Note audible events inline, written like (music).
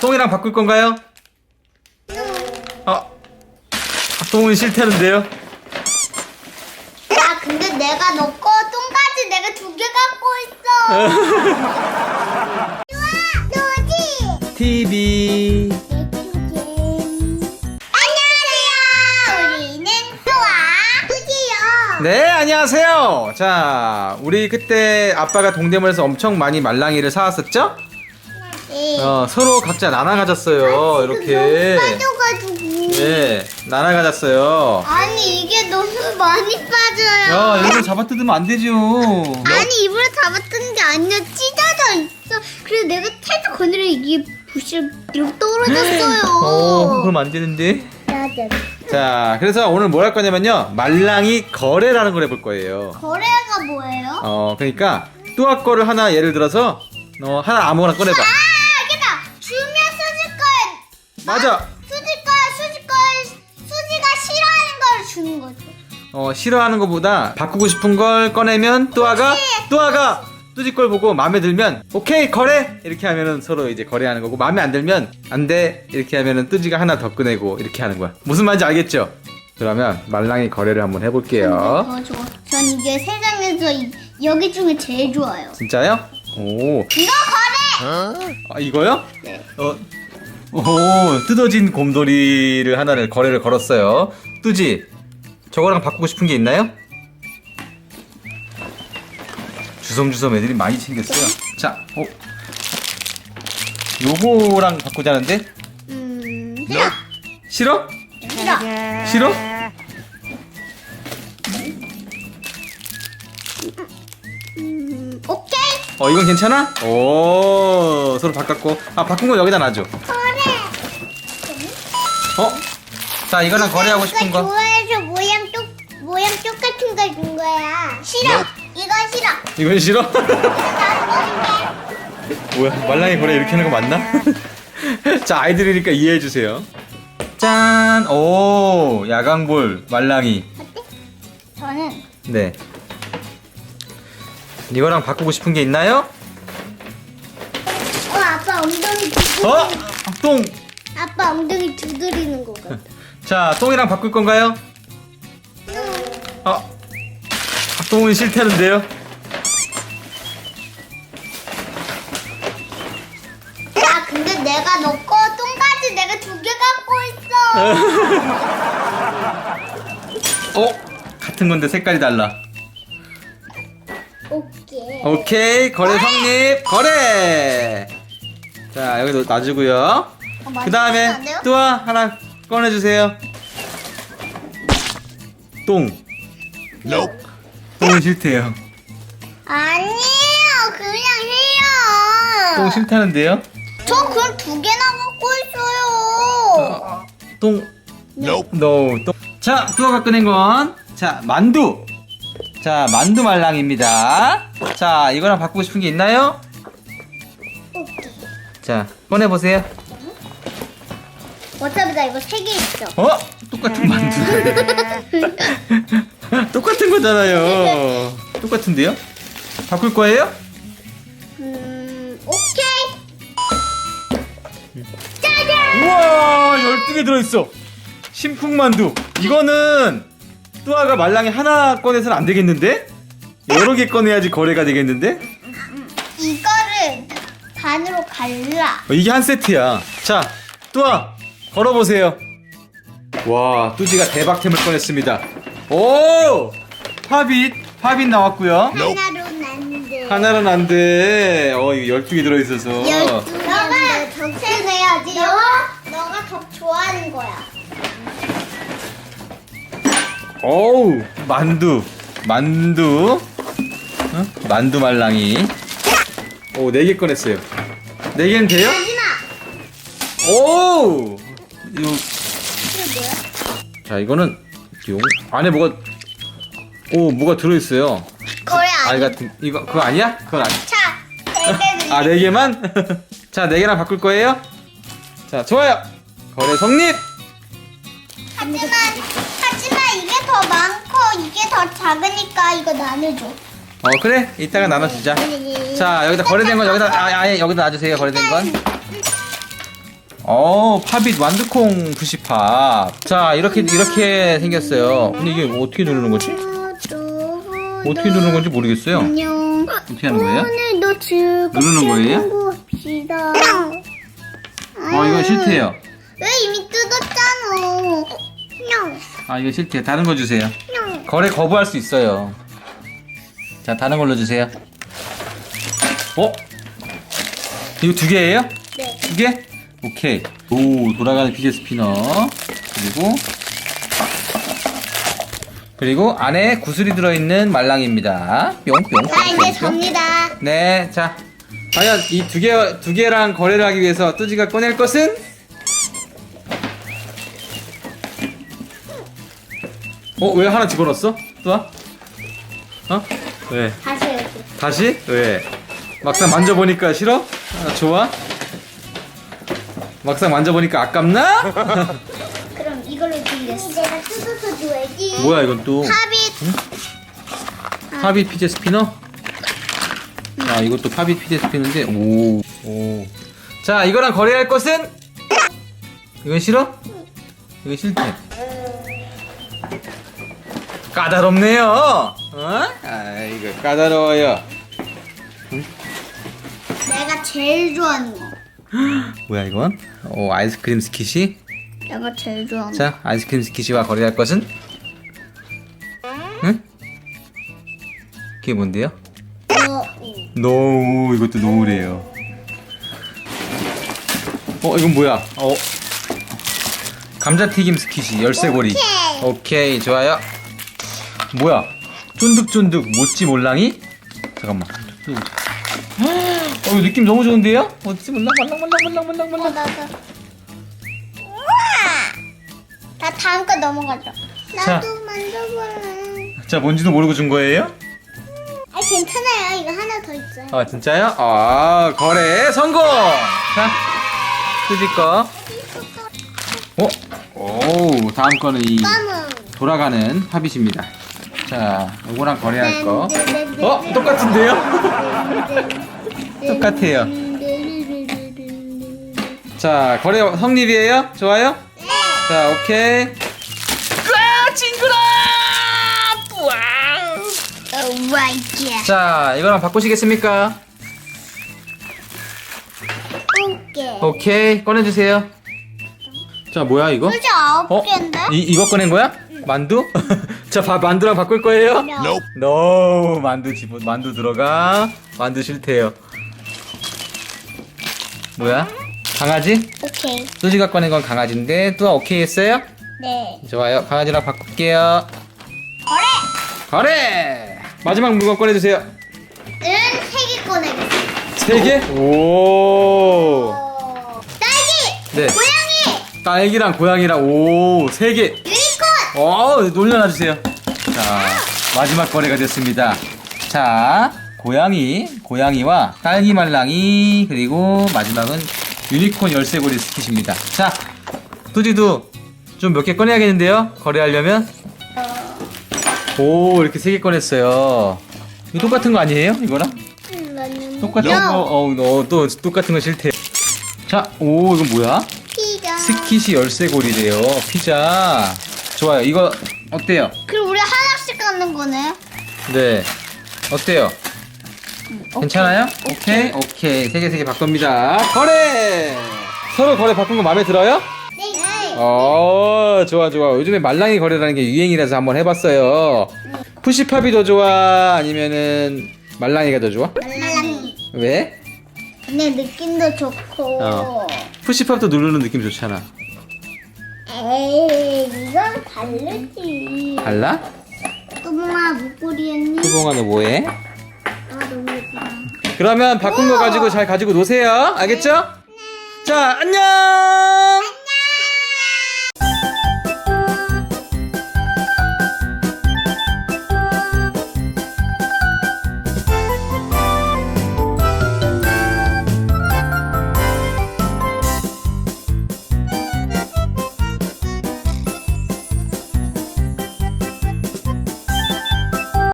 똥이랑 바꿀 건가요? 아, 똥은 싫다는데요? 야, 근데 내가 너거 똥까지 내가 두 개 갖고 있어. (laughs) 좋아, 노지. TV. 안녕하세요. 우리는 좋아, 노지요. 네, 안녕하세요. 자, 우리 그때 아빠가 동대문에서 엄청 많이 말랑이를 사왔었죠? 네. 어, 서로 각자 나눠 가졌어요. 이렇게. 빠져가지고. 네, 나눠 가졌어요. 아니 이게 너무 많이 빠져요. 야, 여기서 잡아 뜯으면 안 되죠. 아니 입으로 잡았던 게 아니라 찢어져 있어. 그래서 내가 살짝 건드려 이게 부실 이렇게 떨어졌어요. 어, 그럼 안 되는데. 자, 그래서 오늘 뭘 할 거냐면요. 말랑이 거래라는 걸 해볼 거예요. 거래가 뭐예요? 어, 그러니까 뚜아 거를 하나 예를 들어서 어, 하나 아무거나 꺼내봐. 맞아. 수지 거에 수지 거에 수지가 싫어하는 걸 주는 거죠. 어, 싫어하는 것보다 바꾸고 싶은 걸 꺼내면 뚜아가 뚜아가 뚜지 걸 보고 마음에 들면 오케이 거래 이렇게 하면은 서로 이제 거래하는 거고 마음에 안 들면 안 돼 이렇게 하면은 뚜지가 하나 더 꺼내고 이렇게 하는 거야. 무슨 말인지 알겠죠? 그러면 말랑이 거래를 한번 해볼게요. 좋아. 전 이게 세상에서 이- 여기 중에 제일 좋아요. 진짜요? 오, 이거 거래. 아, 이거요? 네. 어, 오, 뜯어진 곰돌이를 하나를 거래를 걸었어요. 뚜지, 저거랑 바꾸고 싶은 게 있나요? 주섬주섬 애들이 많이 챙겼어요. 자, 어, 요거랑 바꾸자는데? 음, 싫어. 싫어? 싫어. 싫어? 음, 오케이. 어, 이건 괜찮아? 오, 서로 바꿨고. 아, 바꾼 거 여기다 놔줘. 어? 자, 이거랑 거래하고 싶은 이거 거. 좋아해서 모양 똑 모양 똑같은 걸 준 거야. 싫어. 이건 싫어. 이건 싫어? (laughs) 난 뭐야 말랑이 거래 이렇게 하는 거 맞나? (laughs) 자 아이들이니까 이해해 주세요. 짠! 오 야광볼 말랑이. 어때? 저는 네. 이거랑 바꾸고 싶은 게 있나요? 어 아빠 엉덩이. 어? 똥. 아빠 엉덩이 두드리는 거 같아. (laughs) 자 똥이랑 바꿀 건가요? 어. 똥은 싫다는데요? 야 근데 내가 너거 똥까지 내가 두 개 갖고 있어. (laughs) 어? 같은 건데 색깔이 달라. 오케이. 오케이 거래 성립 거래. 자 여기 놔주고요. 어, 그 다음에? 또아 하나 꺼내주세요. 똥. 똥은 싫대요. 아니에요. 그냥 해요. 똥 싫다는데요? 저 그럼 두 개나 갖고 있어요. 똥. No. 똥. 자, 뚜아가 꺼낸 건, 자, 만두. 자, 만두 말랑입니다. 자, 이거랑 바꾸고 싶은 게 있나요? 오케이. 자, 꺼내보세요. 어차피 나 이거 세 개 있어. 어? 똑같은 만두. (laughs) 똑같은 거잖아요. 똑같은데요? 바꿀 거예요? 음, 오케이. 짜잔! 우와 12개 들어있어 신풍만두 이거는 뚜아가 말랑이 하나 꺼내서는 안 되겠는데? 여러 개 꺼내야지 거래가 되겠는데? 이거를 반으로 갈라. 어, 이게 한 세트야 자 뚜아 걸어보세요 와 뚜지가 대박템을 꺼냈습니다 오 파빗 파빗 나왔고요 하나로는 안 돼. 하나는 안 돼 어 이거 12개 들어있어서 열두 너가 덕세해야지. 너가 너가 더 좋아하는 거야. 어우 만두 만두 어? 만두 말랑이 오네개 꺼냈어요 네 개는 돼요? 하지마. 오 이거? 자 이거는 용 안에 뭐가 오 뭐가 들어있어요 거래 알 아니. 같은 이거 그거 아니야? 그건 아니 차. 세개 아네 개만? (laughs) 자 네 개나 바꿀 거예요? 자 좋아요 거래 성립 하지만 하지만 이게 더 많고 이게 더 작으니까 이거 나눠줘. 어 그래 이따가 나눠주자 자 여기다 거래된 건 여기다 아, 아예 여기다 놔주세요 거래된 건 어, 팝잇 완두콩 푸시팝. 자, 이렇게, 이렇게 생겼어요. 근데 이게 뭐 어떻게 누르는 거지? 어떻게 누르는 건지 모르겠어요. 안녕. 어떻게 하는 거예요? 오늘도 즐겁게 누르는 거예요? 어, 이거 싫대요. 왜 이미 뜯었잖아. 냥, 아, 이거 싫대요. 다른 거 주세요. 냥. 거래 거부할 수 있어요. 자, 다른 걸로 주세요. 어? 이거 두 개예요? 네. 두 개? 오케이. 오, 돌아가는 피제 스피너. 그리고 그리고 안에 구슬이 들어있는 말랑입니다. 뿅뿅. 자, 이제 접니다. 네, 자. 과연 이 두 개, 두 개랑 거래를 하기 위해서 뚜지가 꺼낼 것은? 어, 왜 하나 집어넣었어? 뚜아? 어? 왜? 다시 여기. 다시? 왜? 막상 만져보니까 싫어? 아, 좋아? 막상 만져보니까 아깝나? (laughs) 그럼 이걸로 드리겠어. 내가 뜯어서 줘야지. 뭐야, 이건 또. 팝잇. 팝잇 피제 스피너? 아, 이것도 팝잇 피제 스피너인데, 오, 오. 자, 이거랑 거래할 것은? 이건 싫어? 이건 싫대. 까다롭네요. 어? 아, 이거 까다로워요. 내가 제일 좋아하는 거. (laughs) 뭐야, 이건? 오, 아이스크림 스킷이? 내가 제일 좋아하는 거. 자, 아이스크림 스킷이와 거래할 것은? 응? 그게 뭔데요? 어, 노우 이것도 노우래요. 어 이건 뭐야? 어 감자튀김 스kit이 열쇠고리. 오케이. 오케이 좋아요. 뭐야? 쫀득쫀득 모찌 몰랑이? 잠깐만. 어 이거 느낌 너무 좋은데요? 몰랑 어, 몰랑. 나도. 우와! 나 다음 거 넘어가자. 자. 나도 만져볼래. 자 뭔지도 모르고 준 거예요? 아, 괜찮아요. 이거 하나 더 있어요. 아 진짜요? 아 거래 성공. 자 뜨지 거. 어? 오 다음 거는 이 껌은. 돌아가는 팝잇입니다. 자, 요거랑 거래할 거. 네, 어? 똑같은데요? 똑같아요. 자, 거래 성립이에요? 좋아요? 자, 오케이. 아, 징그러! 뿌앙! 우와. 자, 이거랑 바꾸시겠습니까? 오케이. 오케이, 꺼내주세요. 자, 뭐야, 이거? 솔직히 아홉 어? 개인데? 이, 이거 꺼낸 거야? 만두? (laughs) 자, 바, 만두랑 바꿀 거예요? No. 노 만두 집어 만두 들어가 만두 싫대요 뭐야 강아지 오케이. 수지가 꺼낸 건 강아지인데 또 오케이 했어요 네. 좋아요 강아지랑 바꿀게요 거래! 거래 마지막 물건 꺼내주세요 은 세개 꺼내겠어. 세 개? 오 어, 딸기! 네. 고양이! 딸기랑 고양이랑 오 세 개 유니콘! 어 놀려놔 주세요 자 마지막 거래가 됐습니다 자 고양이 고양이와 딸기 말랑이 그리고 마지막은 유니콘 열쇠고리 스kit입니다. 자 뚜지도 좀 몇 개 꺼내야겠는데요? 거래하려면? 오 이렇게 세 개 꺼냈어요. 이거 똑같은 거 아니에요 이거랑? 음, 맞는 똑같은 야, 거어또 똑같은 거 싫대 자 오 이건 뭐야? 피자. 스kit이 열쇠고리래요. 피자. 좋아요. 이거 어때요? 그럼 우리 하나씩 갖는 거네. 네. 어때요? 괜찮아요? 오케이. 오케이. 세 개 세 개 바꿉니다. 거래! 서로 거래 바꾼 거 마음에 들어요? 네. 어, 좋아, 좋아. 요즘에 말랑이 거래라는 게 유행이라서 한번 해봤어요. 푸시팝이 더 좋아? 아니면은 말랑이가 더 좋아? 말랑이. 왜? 근데 느낌도 좋고. 어. 푸시팝도 누르는 느낌 좋잖아. 에이, 이건 다르지. 달라? 뚜봉아, 목걸이 했니? 수봉아 너 뭐해? 그러면 바꾼 거 가지고 잘 가지고 노세요. 알겠죠? 자, 안녕!